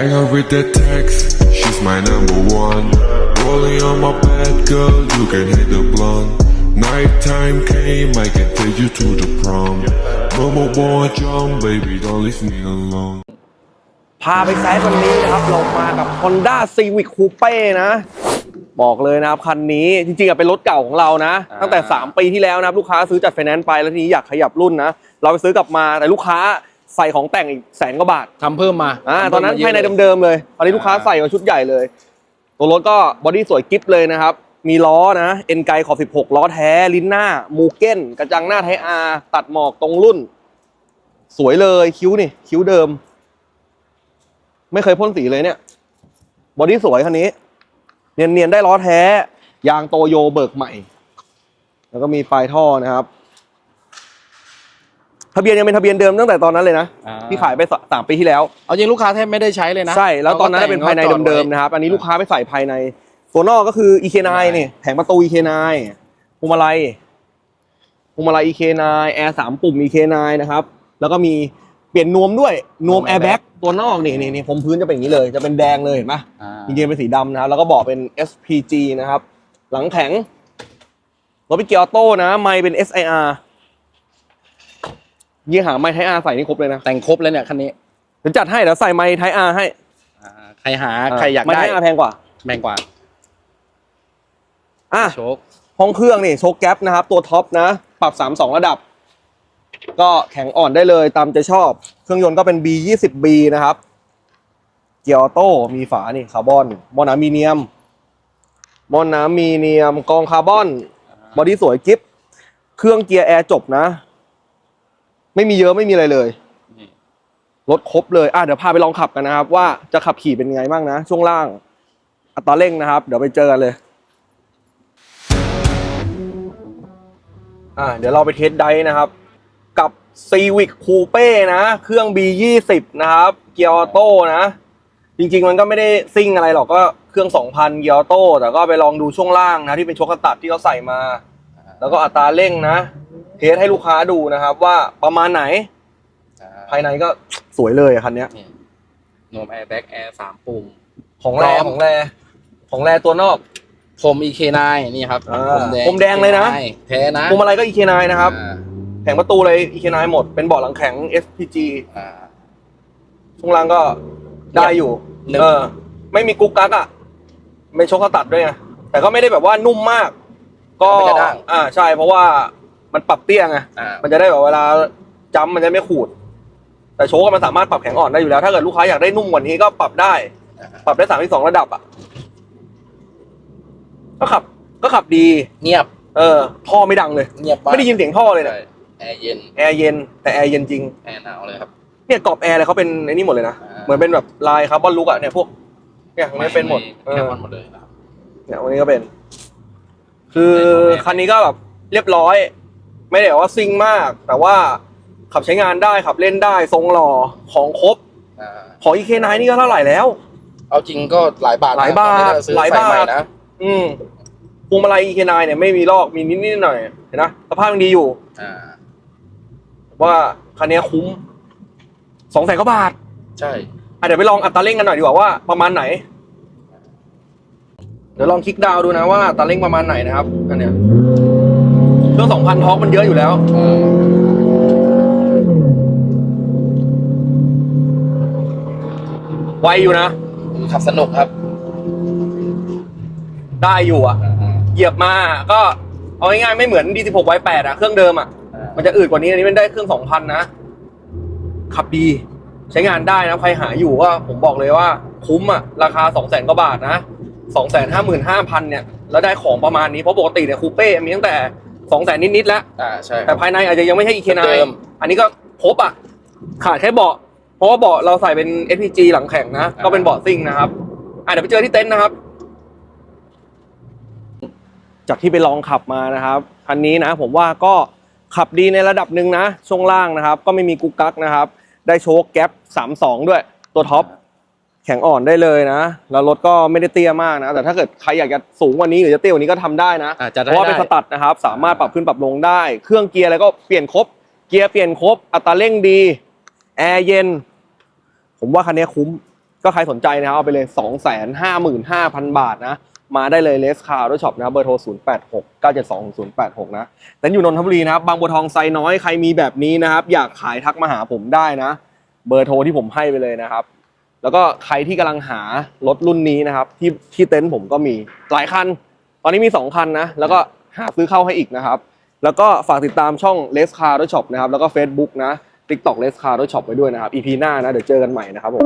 her with the text, she's my number one. Rolling on my bed, girl, you can hit the blunt. Nighttime came, I can take you to the prom. No more boy jump, baby, don't leave me alone. พาไปไซส์วันนี้นะครับ เรามากับ Honda Civic Coupe นะ บอกเลยนะครับ คันนี้จริงๆอะเป็นรถเก่าของเรานะ ตั้งแต่ 3 ปีที่แล้วนะครับ ลูกค้าซื้อจัดไฟแนนซ์ไปแล้วทีนี้อยากขยับรุ่นนะ เราไปซื้อกลับมาแต่ลูกค้า ใส่ของแต่งอีกแสนกว่าบาททำเพิ่มมาอ่าทำตอนนั้นพิ่มภายในมะยะลเดิมๆเลยตอนนี้ลูกค้าใส่มาชุดใหญ่เลย ตัวรถก็บอดี้สวยกิฟเลยนะครับ มีล้อนะเอ็นไกขอบ 16 ล้อแท้ ลิ้นหน้า มูเก้น กระจังหน้าไทยอาร์ตัดหมอกตรงรุ่น สวยเลยคิ้วนี่ คิ้วเดิม ไม่เคยพ่นสีเลยเนี่ย บอดี้สวยคันนี้ เนียนๆ ได้ล้อแท้ ยางโตโยเบิกใหม่ แล้วก็มีปลายท่อนะครับ ทะเบียนยังเป็นทะเบียนเดิมตั้งแต่ตอนนั้นเลยนะอ่าที่ขายไปสสามปีที่แล้ว เอาจริงลูกค้าแทบไม่ได้ใช้เลยนะใช่แล้วตอนนั้นเป็นภายในเดิมๆนะครับ อันนี้ลูกค้าไปใส่ภายใน ตัวนอกก็คือ EK9 นี่แผงประตู EK9 พวงมาลัยพวงมาลัย EK9 แอร์สามปุ่ม EK9 นะครับ แล้วก็มีเปลี่ยนนวมด้วยนวมแอร์แบ็กตัวนอกนี่นี่นี่ผมพื้นจะเป็นอย่างนี้เลย จะเป็นแดงเลยเห็นปะอ่าจริงๆเป็นสีดำนะครับ แล้วก็บอกเป็น SPG นะครับ หลังแข็งรถเป็นเกียร์ออโต้นะ ไม่เป็น SIR ยี่หาไม้ไทอาร์ใส่นี่ครบเลยนะแต่งครบแล้วเนี่ยคันนี้เดี๋ยวจัดให้เดี๋ยวใส่ไม้ไทอาร์ให้อ่าใครหาใครอยากไม้ได้ไทอาร์แพงกว่าแบ่งกว่าอะโชคห้องเครื่องนี่โชคแก๊ปนะครับ ตัวท็อปนะ ปรับ3 2ระดับ ก็แข็งอ่อนได้เลยตามใจชอบ เครื่องยนต์ก็เป็น B 2 0 B นะครับ เกียร์ออโต้มีฝานี่คาร์บอนมอนามีเนียมมอนามีเนียมกองคาร์บอนบอดี้สวยกิฟเครื่องเกียร์แอร์จบนะ ไม่มีเยอะไม่มีอะไรเลยนี่รถครบเลยอะเดี๋ยวพาไปลองขับกันนะครับ ว่าจะขับขี่เป็นไงบ้างนะ ช่วงล่างอัตราเร่งนะครับ เดี๋ยวไปเจอกันเลย อะเดี๋ยวเราไปเทสไดฟ์นะครับ กับ Civic Coupe นะ เครื่อง B20 นะครับ เกียร์ออโต้นะ จริง ๆ มันก็ไม่ได้ซิ่งอะไรหรอกก็เครื่อง 2,000 เกียร์ออโต้แต่ก็ไปลองดูช่วงล่างนะ ที่เป็นโชคกระตัดที่เขาใส่มา แล้วก็อัตราเร่งนะ เทสให้ลูกค้าดูนะครับ ว่าประมาณไหนอ่าภายในก็สวยเลยอะคันเนี้ยนี่นวมแอร์แบ็กแอร์สามปุ่ม ของแรพร้อมของแรของแรตัวนอกผม EK9 นี่ครับอ่าผมแดงผมแดงเลยนะ EK9 แท้นะพวงมาลัยก็ EK9 นะครับอ่าแผงประตูเลย EK9 หมดเป็นเบาะหลังแข็ง SPG อ่าช่วงล่างก็ได้อยู่หนึบเออไม่มีกุ๊กกักอะไม่ชกกระตัดด้วยไงแต่ก็ไม่ได้แบบว่านุ่มมาก ก็ไม่กระด้างอ่าใช่เพราะว่า มันปรับเตี้ยไงอ่ามันจะได้แบบเวลาจ้ำมันจะไม่ขูด แต่โชกมันสามารถปรับแข็งอ่อนได้อยู่แล้ว ถ้าเกิดลูกค้าอยากได้นุ่มกว่านี้ก็ปรับได้ปรับได้สามที่สองระดับอะก็ขับ ก็ขับดี เงียบเออ ท่อไม่ดังเลย เงียบากไม่ได้ยินเสียงท่อเลยนะใช่แอร์เย็นแอร์เย็นแต่แอร์เย็นจริง แอร์หนาวเลยครับ เนี่ยกรอบแอร์เลยเขาเป็นไอ้นี่หมดเลยนะ อ่า เหมือนเป็นแบบลายคาร์บอนลุกอะเนี่ยพวกเนี่ยตรงนี้เป็นหมดเอแคอบอนหมดเลยนะครับ เนี่ยวันนี้ก็เป็น คือเป็นคันนี้ก็แบบเรียบร้อย ไม่ได้ว่าซิ่งมาก แต่ว่าขับใช้งานได้ขับเล่นได้ทรงหล่อของครบอ่าของ EK9 นี่ก็เท่าไหร่แล้ว เอาจริงก็หลายบาทนะหลายบาทตอนนี้ถ้ซื้อหลายใส่บาทใหม่นะอืมพวงมาลัย EK9 เนี่ยไม่มีลอกมีนิดนิดๆหน่อยๆเห็นนะสภาพยังดีอยู่ อ่าว่าคันนี้คุ้มสองแสนกว่าบาทใช่ อะเดี๋ยวไปลองอัตราเร่งกันหน่อยดีกว่าว่าประมาณไหน เดี๋ยวลองคลิกดาวน์ดูนะว่าอัตราเร่งประมาณไหนนะครับอันเนี้ยเค รื่องสองพันทอร์กมันเยอะอยู่แล้วอ่าไวอยู่นะ ขับสนุกครับ ได้อยู่อะอ่าเหยียบมาก็เอาง่ายๆไม่เหมือน D16 Y8 อะเครื่องเดิมอะมันจะอืดกว่านี้อันนี้มันได้เครื่องสองพันนะ ขับดี ใช้งานได้นะใครหาอยู่ก็ผมบอกเลยว่า คุ้มอะราคาสองแสนกว่าบาทนะสองแสนห้าหมื่นห้าพันเนี่ย แล้วได้ของประมาณนี้ เพราะปกติเนี่ยคูเป้ มีตั้งแต่ สองแสนนิดๆแล้ว อ่าใช่คแต่รับ ภายในอาจจะยังไม่ใช่ EK9 เดิม อันนี้ก็ครบอะ ขาดแค่เบาะเพราะว่าเบาะเราใส่เป็น SPG หลังแข็งนะ ก็เป็นเบาะซิ่งนะครับ อะเดี๋ยวไปเจอที่เต็นท์นะครับ จากที่ไปลองขับมานะครับคันนี้นะผมว่าก็ขับดีในระดับหนึ่งนะช่วงล่างนะครับ ก็ไม่มีกุ๊กกักนะครับ ได้โชคแก๊ป32 ด้วย ตัวท็อป แข็งอ่อนได้เลยนะ แล้วรถก็ไม่ได้เตี้ยมากนะ แต่ถ้าเกิดใครอยากจะสูงกว่านี้หรือจะเตี้ยกว่านี้ก็ทำได้นะอ่าจะเพได้ราะว่าเป็นได้สตัดนะครับ สามารถปรับขึ้นปรับลงได้ เครื่องเกียร์อะไรก็เปลี่ยนครบ เกียร์เปลี่ยนครบ อัตราเร่งดี แอร์เย็น ผมว่าคันนี้คุ้ม ก็ใครสนใจนะครับเอาไปเลย 2 5 5 5 0 0 0 บาทนะ มาได้เลยเลสคาร์รถช็อปนะครับเบอร์โทร 0 8 6 9 7 2 0 8 6 นะ แต่อยู่นนทบุรีนะครับ บางบัวทองไซน้อย ใครมีแบบนี้นะครับ อยากขายทักมาหาผมได้นะ เบอร์โทรที่ผมให้ไปเลยนะครับ แล้วก็ใครที่กำลังหารถรุ่นนี้นะครับ ที่ที่เต็นท์ผมก็มีหลายคัน ตอนนี้มี 2 คันนะ แล้วก็หาซื้อเข้าให้อีกนะครับ แล้วก็ฝากติดตามช่อง l e s Car Auto Shop นะครับ แล้วก็ Facebook นะ TikTok l e s Car Auto Shop ไว้ด้วยนะครับ EP หน้านะ เดี๋ยวเจอกันใหม่นะครับผม